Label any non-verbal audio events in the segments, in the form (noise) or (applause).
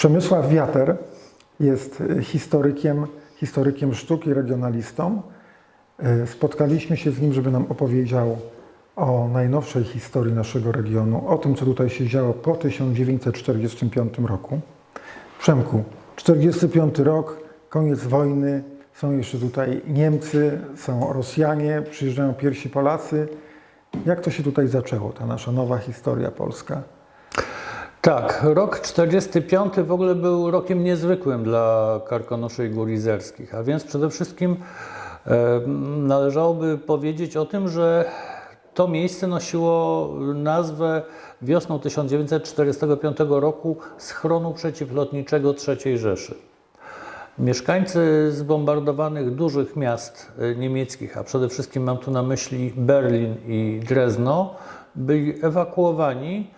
Przemysław Wiater jest e, historykiem, historykiem sztuki, regionalistą. E, Spotkaliśmy się z nim, żeby nam opowiedział o najnowszej historii naszego regionu, o tym, co tutaj się działo po 1945 roku. Przemku, 45 rok, koniec wojny, są jeszcze tutaj Niemcy, są Rosjanie, przyjeżdżają pierwsi Polacy. Jak to się tutaj zaczęło, ta nasza nowa historia polska? Tak, rok 45 w ogóle był rokiem niezwykłym dla Karkonoszy i Gór Izerskich, a więc przede wszystkim e, należałoby powiedzieć o tym, że to miejsce nosiło nazwę wiosną 1945 roku schronu przeciwlotniczego III Rzeszy. Mieszkańcy zbombardowanych dużych miast e, niemieckich, a przede wszystkim mam tu na myśli Berlin i Drezno, byli ewakuowani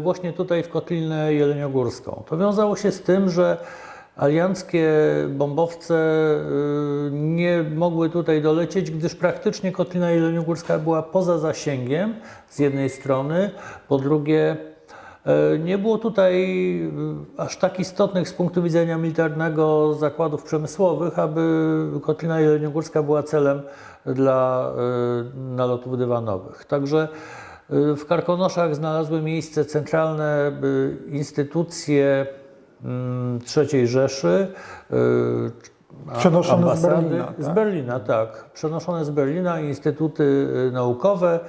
właśnie tutaj w Kotlinę Jeleniogórską. To wiązało się z tym, że alianckie bombowce e, nie mogły tutaj dolecieć, gdyż praktycznie Kotlina Jeleniogórska była poza zasięgiem z jednej strony, po drugie E, Nie było tutaj e, aż tak istotnych z punktu widzenia militarnego zakładów przemysłowych, aby Kotlina Jeleniogórska była celem dla e, nalotów dywanowych. Także e, w Karkonoszach znalazły miejsce centralne e, instytucje mm, III Rzeszy, a- Przenoszone z Berlina, Z tak? Berlina, tak. Przenoszone z Berlina instytuty naukowe,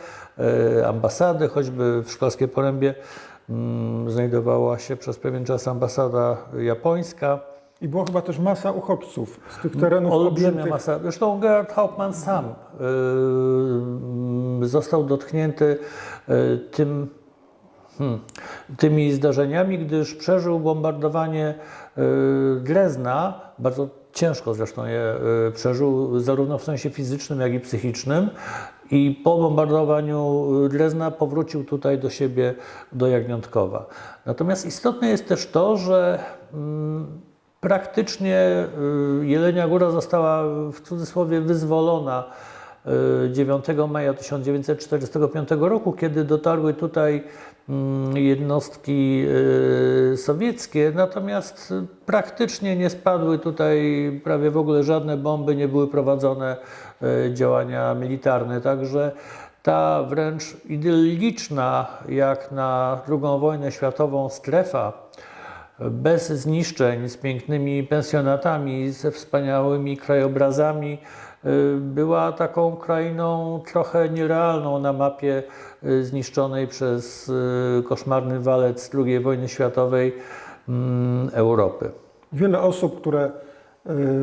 ambasady, choćby w Szklarskiej Porębie mm, znajdowała się przez pewien czas ambasada japońska. I było chyba też masa uchodźców z tych terenów Olbrzymia objętych. masa. Zresztą Gerhard Hauptmann sam y, został dotknięty y, tym, hmm, tymi zdarzeniami, gdyż przeżył bombardowanie y, Drezna, bardzo ciężko zresztą je y, przeżył, zarówno w sensie fizycznym, jak i psychicznym. I po bombardowaniu Drezna powrócił tutaj do siebie, do Jagniątkowa. Natomiast istotne jest też to, że mm, Praktycznie y, Jelenia Góra została w cudzysłowie wyzwolona y, 9 maja 1945 roku, kiedy dotarły tutaj mm, jednostki y, sowieckie, natomiast y, praktycznie nie spadły tutaj prawie w ogóle żadne bomby, nie były prowadzone y, działania militarne, także ta wręcz idylliczna jak na II wojnę światową strefa bez zniszczeń, z pięknymi pensjonatami, ze wspaniałymi krajobrazami, y, była taką krainą trochę nierealną na mapie y, zniszczonej przez y, koszmarny walec II wojny światowej mm, Europy. Wiele osób, które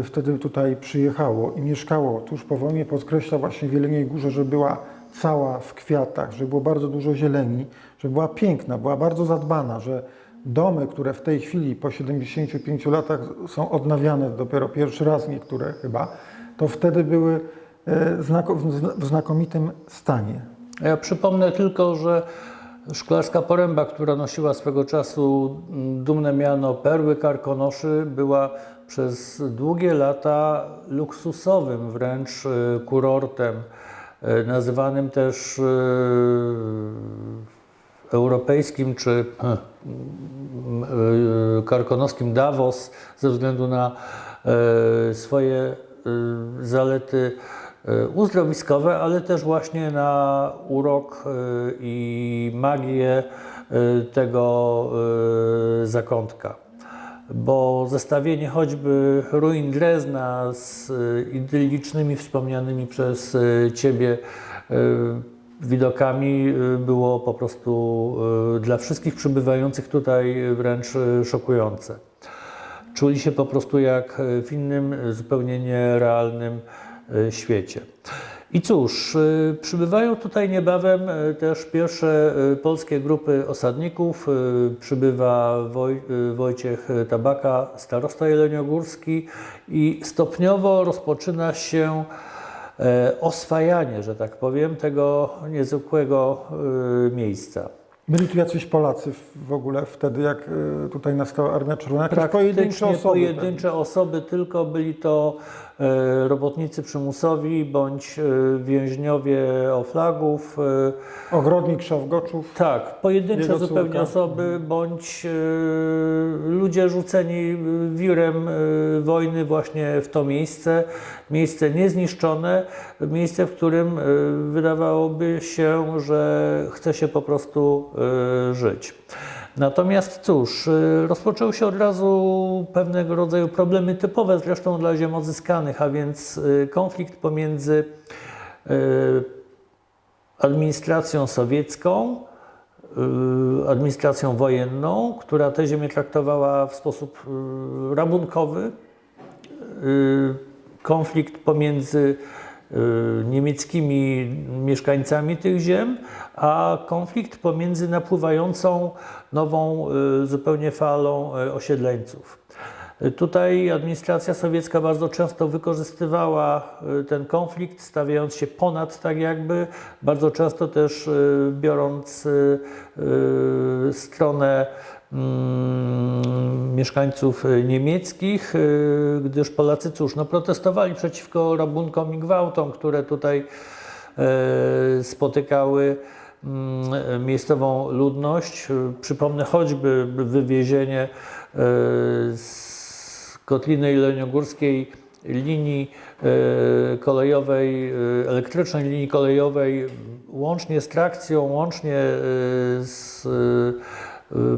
wtedy tutaj przyjechało i mieszkało tuż po wojnie, podkreśla właśnie w Jeleniej Górze, że była cała w kwiatach, że było bardzo dużo zieleni, że była piękna, była bardzo zadbana, że domy, które w tej chwili po 75 latach są odnawiane dopiero pierwszy raz niektóre chyba, to wtedy były znako- w zna- w znakomitym stanie. Ja przypomnę tylko, że Szklarska Poręba, która nosiła swego czasu mm, dumne miano Perły Karkonoszy, była przez długie lata luksusowym wręcz y, kurortem, y, nazywanym też europejskim czy y, karkonoskim Davos ze względu na y, swoje y, zalety uzdrowiskowe, ale też właśnie na urok i magię tego zakątka. Bo zestawienie choćby ruin Drezna z idyllicznymi, wspomnianymi przez Ciebie widokami y, było po prostu y, dla wszystkich przybywających tutaj wręcz y, szokujące. Czuli się po prostu jak w innym, zupełnie nierealnym świecie. I cóż, przybywają tutaj niebawem też pierwsze polskie grupy osadników. Przybywa Woj, Wojciech Tabaka, starosta jeleniogórski i stopniowo rozpoczyna się oswajanie, że tak powiem, tego niezwykłego y, miejsca. Byli tu jacyś Polacy w- ogóle wtedy, jak y, tutaj nastała Armia Czerwona? Jakieś pojedyncze osoby. pojedyncze osoby, tylko byli to e, robotnicy przymusowi bądź e, więźniowie oflagów. e, Ogrodnik Szawgoczów. tak, pojedyncze zupełnie córka. osoby, bądź e, ludzie rzuceni e, wirem e, wojny właśnie w to miejsce. Miejsce niezniszczone, miejsce, w którym e, wydawałoby się, że chce się po prostu e, żyć. Natomiast cóż, e, rozpoczęły się od razu pewnego rodzaju problemy typowe zresztą dla ziem odzyskanych, a więc e, konflikt pomiędzy e, administracją sowiecką, y, administracją wojenną, która te ziemię traktowała w sposób y, rabunkowy. Y, Konflikt pomiędzy y, niemieckimi mieszkańcami tych ziem, a konflikt pomiędzy napływającą nową y, zupełnie falą y, osiedleńców. Tutaj administracja sowiecka bardzo często wykorzystywała y, ten konflikt, stawiając się ponad tak jakby, bardzo często też y, biorąc y, y, stronę mieszkańców y, niemieckich, y, gdyż Polacy cóż, no protestowali przeciwko rabunkom i gwałtom, które tutaj e, spotykały mm, miejscową ludność. Y, Przypomnę choćby wywiezienie z Kotliny Jeleniogórskiej linii kolejowej, elektrycznej linii kolejowej, łącznie z trakcją, łącznie z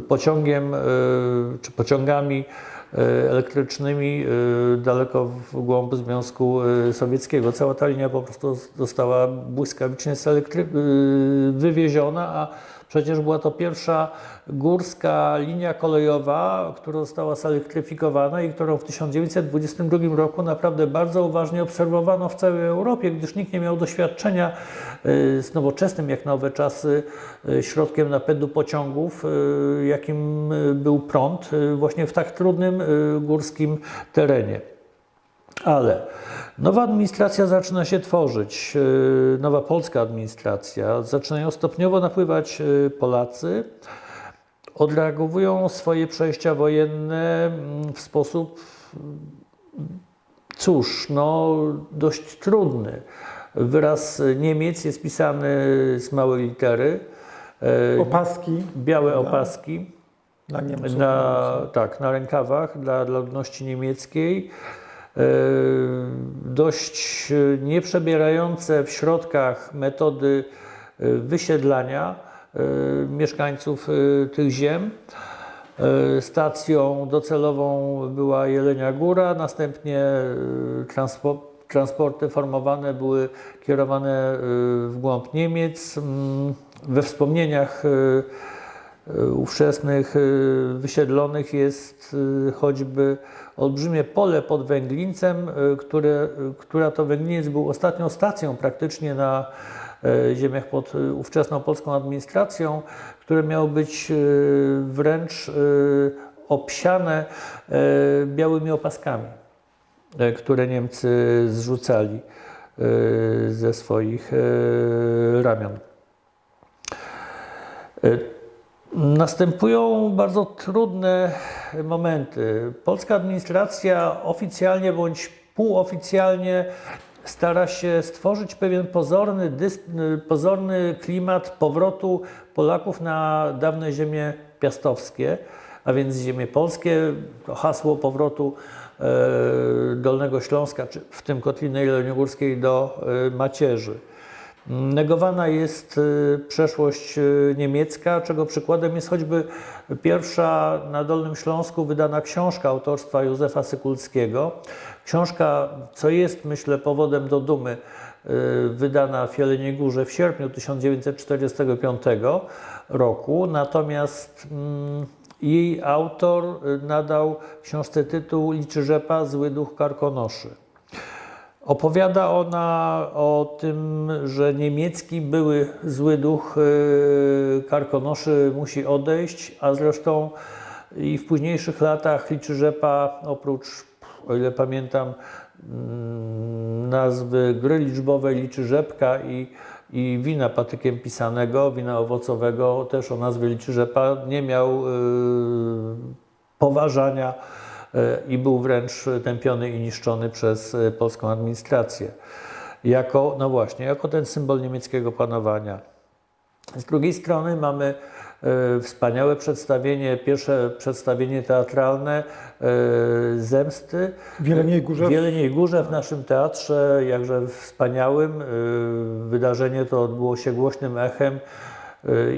pociągiem e, czy pociągami e, elektrycznymi daleko w głąb Związku Sowieckiego. Cała ta linia po prostu została błyskawicznie wywieziona, a przecież była to pierwsza górska linia kolejowa, która została zelektryfikowana i którą w 1922 roku naprawdę bardzo uważnie obserwowano w całej Europie, gdyż nikt nie miał doświadczenia e, z nowoczesnym, jak na owe czasy, e, środkiem napędu pociągów, e, jakim był prąd, właśnie w tak trudnym górskim terenie. Ale nowa administracja zaczyna się tworzyć, e, nowa polska administracja, zaczynają stopniowo napływać e, Polacy, odreagowują swoje przejścia wojenne mm, w sposób, mm, cóż, no dość trudny. Wyraz Niemiec jest pisany z małej litery, e, Opaski białe opaski dla Niemców. na, tak, na rękawach dla, dla ludności niemieckiej. E, dość e, nieprzebierające w środkach metody e, wysiedlania mieszkańców tych ziem. Stacją docelową była Jelenia Góra, następnie transpo, transporty formowane były kierowane w głąb Niemiec. Mm, We wspomnieniach ówczesnych wysiedlonych jest choćby olbrzymie pole pod Węglińcem, e, które, która to Węgliniec był ostatnią stacją praktycznie na e, ziemiach pod e, ówczesną polską administracją, które miało być e, wręcz e, obsiane e, białymi opaskami, e, które Niemcy zrzucali e, ze swoich e, ramion. Następują bardzo trudne momenty. Polska administracja oficjalnie bądź półoficjalnie stara się stworzyć pewien pozorny, pozorny klimat powrotu Polaków na dawne ziemie piastowskie, a więc ziemie polskie. To hasło powrotu e, Dolnego Śląska, czy w tym Kotliny Jeleniogórskiej do e, macierzy. Negowana jest y, przeszłość y, niemiecka, czego przykładem jest choćby pierwsza na Dolnym Śląsku wydana książka autorstwa Józefa Sykulskiego. Książka, co jest myślę powodem do dumy, y, wydana w Jeleniej Górze w sierpniu 1945 roku, natomiast mm, jej autor nadał książce tytuł Liczy rzepa, zły duch karkonoszy. Opowiada ona o tym, że niemiecki były zły duch y, karkonoszy musi odejść, a zresztą i w późniejszych latach liczy rzepa, oprócz, o ile pamiętam, mm, nazwy gry liczbowej liczy rzepka i, i wina patykiem pisanego, wina owocowego, też o nazwie liczy rzepa, nie miał y, poważania i był wręcz tępiony i niszczony przez e, polską administrację. Jako, no właśnie, jako ten symbol niemieckiego panowania. Z drugiej strony mamy e, wspaniałe przedstawienie, pierwsze przedstawienie teatralne e, Zemsty W Jeleniej Górze w Jeleniej Górze w naszym teatrze, jakże wspaniałym. Wydarzenie to odbyło się głośnym echem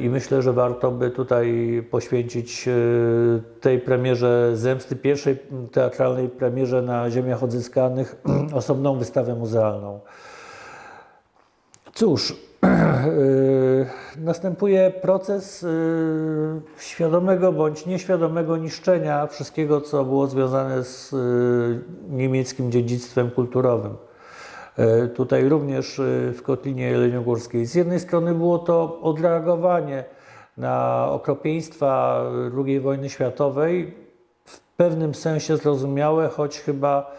i myślę, że warto by tutaj poświęcić y, tej premierze Zemsty, pierwszej teatralnej premierze na ziemiach odzyskanych, (clears throat) osobną wystawę muzealną. Cóż, (clears throat) y, następuje proces y, świadomego bądź nieświadomego niszczenia wszystkiego, co było związane z y, niemieckim dziedzictwem kulturowym. Y, Tutaj również y, w Kotlinie Jeleniogórskiej. Z jednej strony było to odreagowanie na okropieństwa II wojny światowej, w pewnym sensie zrozumiałe, choć chyba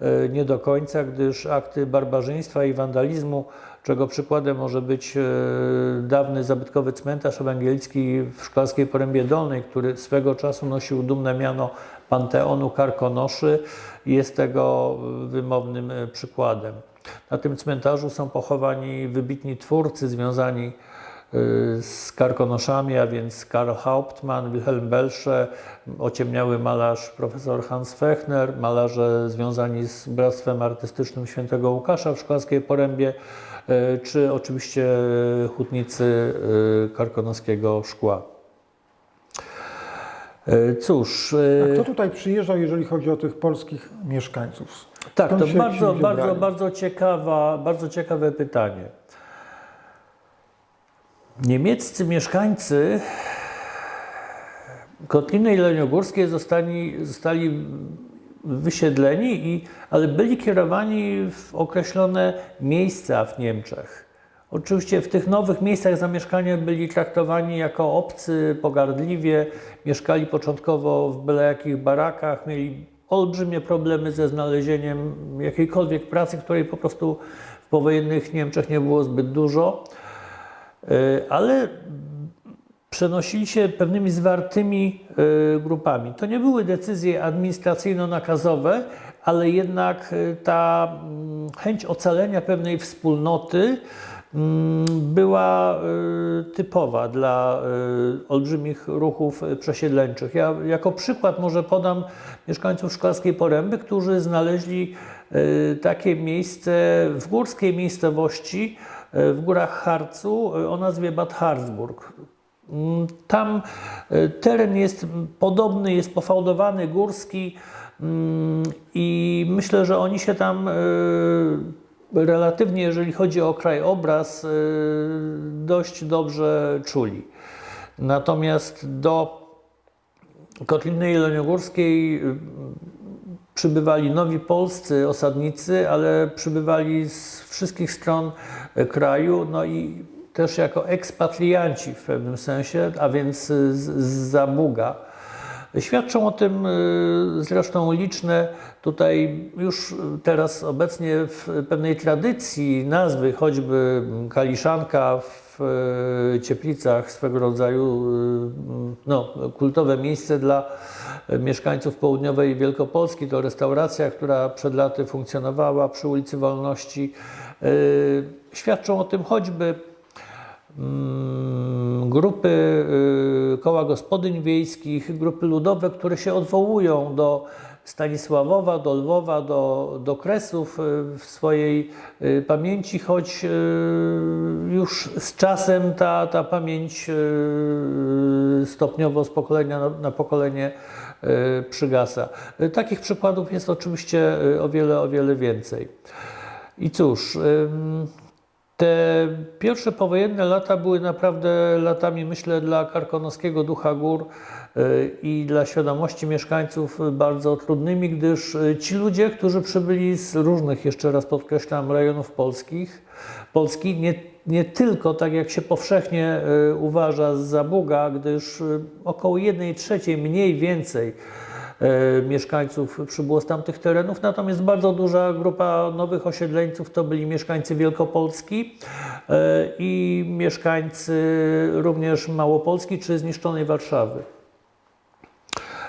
e, nie do końca, gdyż akty barbarzyństwa i wandalizmu, czego przykładem może być e, dawny zabytkowy cmentarz ewangelicki w Szklarskiej Porębie Dolnej, który swego czasu nosił dumne miano Panteonu Karkonoszy, jest tego e, wymownym e, przykładem. Na tym cmentarzu są pochowani wybitni twórcy związani y, z karkonoszami, a więc Karl Hauptmann, Wilhelm Belsche, ociemniały malarz profesor Hans Fechner, malarze związani z Bractwem Artystycznym Świętego Łukasza w Szklarskiej Porębie, y, czy oczywiście hutnicy y, karkonoskiego szkła. Y, Cóż, A y, kto tutaj przyjeżdżał, jeżeli chodzi o tych polskich mieszkańców? tak, Skąd to się bardzo, bardzo, brali? bardzo, ciekawa, bardzo ciekawe pytanie. Niemieccy mieszkańcy Kotliny Jeleniogórskiej zostali, zostali wysiedleni, i, ale byli kierowani w określone miejsca w Niemczech. Oczywiście w tych nowych miejscach zamieszkania byli traktowani jako obcy, pogardliwie, mieszkali początkowo w byle jakich barakach, mieli olbrzymie problemy ze znalezieniem jakiejkolwiek pracy, której po prostu w powojennych Niemczech nie było zbyt dużo. Y, Ale przenosili się pewnymi zwartymi y, grupami. To nie były decyzje administracyjno-nakazowe, ale jednak y, ta mm, chęć ocalenia pewnej wspólnoty była y, typowa dla y, olbrzymich ruchów y, przesiedleńczych. Ja jako przykład może podam mieszkańców Szklarskiej Poręby, którzy znaleźli takie miejsce w górskiej miejscowości w górach Harcu o nazwie Bad Harzburg. Mm, Tam teren jest podobny, jest pofałdowany, górski mm, i myślę, że oni się tam relatywnie, jeżeli chodzi o krajobraz, y, dość dobrze czuli. Natomiast do Kotliny Jeleniogórskiej y, przybywali nowi polscy osadnicy, ale przybywali z wszystkich stron e, kraju, no i też jako ekspatrianci w pewnym sensie, a więc z, z Zabuga. Świadczą o tym y, zresztą liczne tutaj już teraz obecnie w pewnej tradycji nazwy, choćby Kaliszanka w y, Cieplicach, swego rodzaju y, no, kultowe miejsce dla mieszkańców południowej Wielkopolski. To restauracja, która przed laty funkcjonowała przy ulicy Wolności. Świadczą o tym choćby grupy y, koła gospodyń wiejskich, grupy ludowe, które się odwołują do Stanisławowa, do Lwowa, do, do Kresów y, w swojej y, pamięci, choć już z czasem ta, ta pamięć stopniowo z pokolenia na, pokolenie przygasa. Takich przykładów jest oczywiście o wiele, o wiele więcej. I cóż, te pierwsze powojenne lata były naprawdę latami, myślę, dla karkonoskiego ducha gór y, i dla świadomości mieszkańców bardzo trudnymi, gdyż y, ci ludzie, którzy przybyli z różnych, jeszcze raz podkreślam, rejonów polskich, Polski, nie, nie tylko, tak jak się powszechnie y, uważa, z Zabuga, gdyż około 1 trzeciej mniej więcej mieszkańców przybyło z tamtych terenów, natomiast bardzo duża grupa nowych osiedleńców to byli mieszkańcy Wielkopolski e, i mieszkańcy również Małopolski czy zniszczonej Warszawy.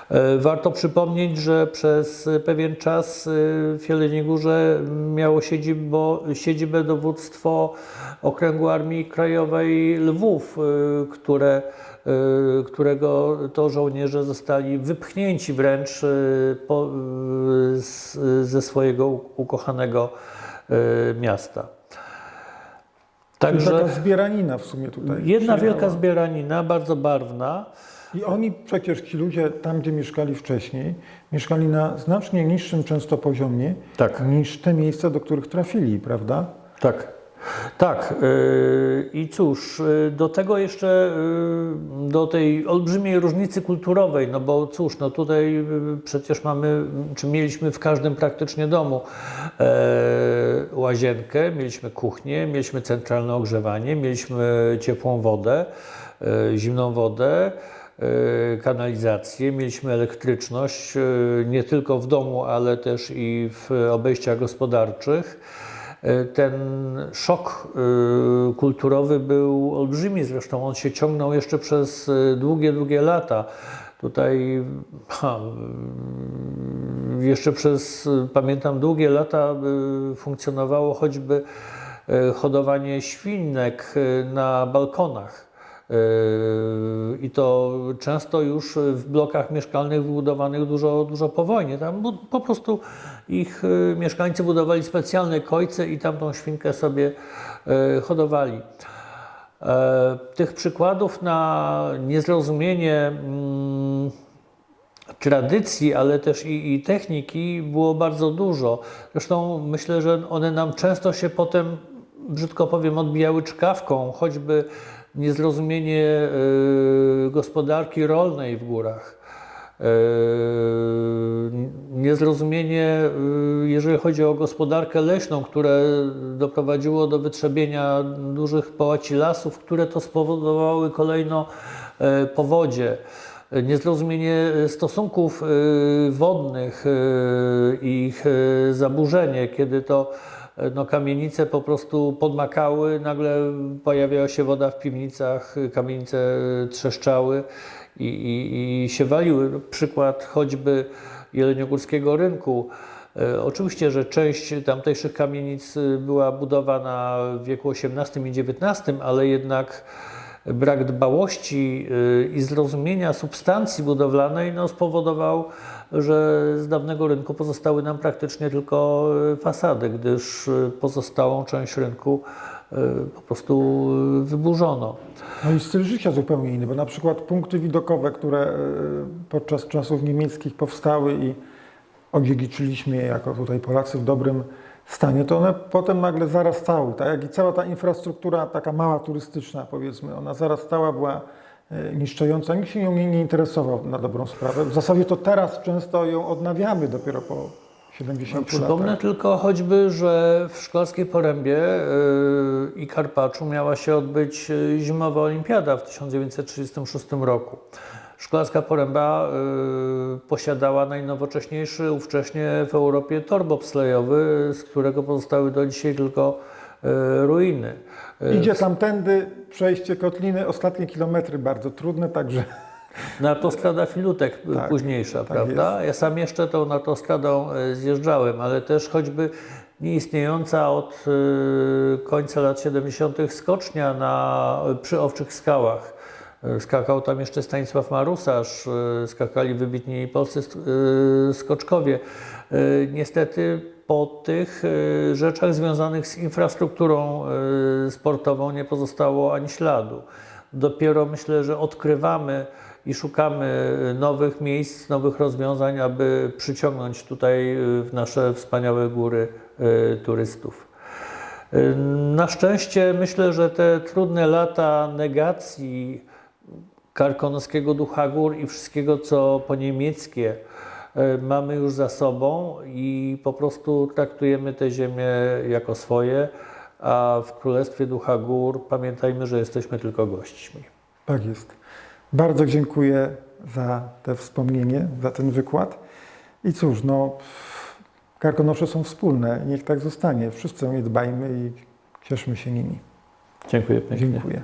E, Warto przypomnieć, że przez pewien czas e, w Jeleniej Górze miało siedzibo, siedzibę dowództwo Okręgu Armii Krajowej Lwów, e, które, e, którego to żołnierze zostali wypchnięci wręcz e, po, e, z, ze swojego ukochanego miasta. Także... Taka zbieranina w sumie tutaj. jedna wielka zbieranina, bardzo barwna. I oni przecież, ci ludzie tam, gdzie mieszkali wcześniej, mieszkali na znacznie niższym często poziomie Tak. niż te miejsca, do których trafili, prawda? Tak. Tak. yy, I cóż, yy, do tego jeszcze, yy, do tej olbrzymiej różnicy kulturowej, no bo cóż, no tutaj przecież mamy, czy mieliśmy w każdym praktycznie domu e, łazienkę, mieliśmy kuchnię, mieliśmy centralne ogrzewanie, mieliśmy ciepłą wodę, e, zimną wodę, e, kanalizację, mieliśmy elektryczność nie tylko w domu, ale też i w obejściach gospodarczych. E, Ten szok e, kulturowy był olbrzymi, zresztą on się ciągnął jeszcze przez e, długie, długie lata. Tutaj ha, jeszcze przez, pamiętam, długie lata funkcjonowało choćby hodowanie świnek na balkonach. Yy, I to często już w blokach mieszkalnych wybudowanych dużo, dużo po wojnie. Tam po prostu ich yy, mieszkańcy budowali specjalne kojce i tam tą świnkę sobie yy, hodowali. Tych przykładów na niezrozumienie mm, tradycji, ale też i, i techniki było bardzo dużo. Zresztą myślę, że one nam często się potem, brzydko powiem, odbijały czkawką, choćby niezrozumienie y, gospodarki rolnej w górach. Y, Niezrozumienie, y, jeżeli chodzi o gospodarkę leśną, które doprowadziło do wytrzebienia dużych połaci lasów, które to spowodowały kolejno e, powodzie niezrozumienie stosunków wodnych, y, ich zaburzenie, kiedy to no, kamienice po prostu podmakały, nagle pojawiała się woda w piwnicach, kamienice y, trzeszczały i, i, i się waliły. Przykład choćby Jeleniogórskiego Rynku. E, Oczywiście, że część tamtejszych kamienic była budowana w wieku XVIII i XIX, ale jednak brak dbałości y, i zrozumienia substancji budowlanej no, spowodował, że z dawnego rynku pozostały nam praktycznie tylko y, fasady, gdyż y, pozostałą część rynku po prostu wyburzono. No i styl życia zupełnie inny, bo na przykład punkty widokowe, które podczas czasów niemieckich powstały i odziedziczyliśmy je jako tutaj Polacy w dobrym stanie, to one potem nagle zarastały, tak jak i cała ta infrastruktura taka mała turystyczna powiedzmy, ona zarastała, była e, niszcząca, nikt się nią nie, nie interesował na dobrą sprawę. W zasadzie to teraz często ją odnawiamy dopiero po 70 Przypomnę latach. tylko choćby, że w Szklarskiej Porębie y, i Karpaczu miała się odbyć y, zimowa olimpiada w 1936 roku. Szklarska Poręba y, posiadała najnowocześniejszy ówcześnie w Europie tor bobslejowy, z którego pozostały do dzisiaj tylko y, ruiny. Y, Idzie tamtędy przejście kotliny, ostatnie kilometry bardzo trudne, także Na autostrada Filutek y, Tak, późniejsza, tak prawda? Ja sam jeszcze tą autostradą y, zjeżdżałem, ale też choćby nieistniejąca od końca lat 70. skocznia na, przy Owczych Skałach. Y, Skakał tam jeszcze Stanisław Marusarz, y, skakali wybitni polscy y, skoczkowie. Niestety po tych rzeczach związanych z infrastrukturą sportową nie pozostało ani śladu. Dopiero myślę, że odkrywamy i szukamy nowych miejsc, nowych rozwiązań, aby przyciągnąć tutaj w nasze wspaniałe góry turystów. Na szczęście myślę, że te trudne lata negacji karkonoskiego ducha gór i wszystkiego, co po niemieckie y, mamy już za sobą i po prostu traktujemy tę ziemię jako swoje, a w Królestwie Ducha Gór pamiętajmy, że jesteśmy tylko gośćmi. Tak jest. Bardzo dziękuję za te wspomnienie, za ten wykład. I cóż, no, karkonosze są wspólne, niech tak zostanie. Wszyscy o nie dbajmy i cieszmy się nimi. Dziękuję pięknie. Dziękuję.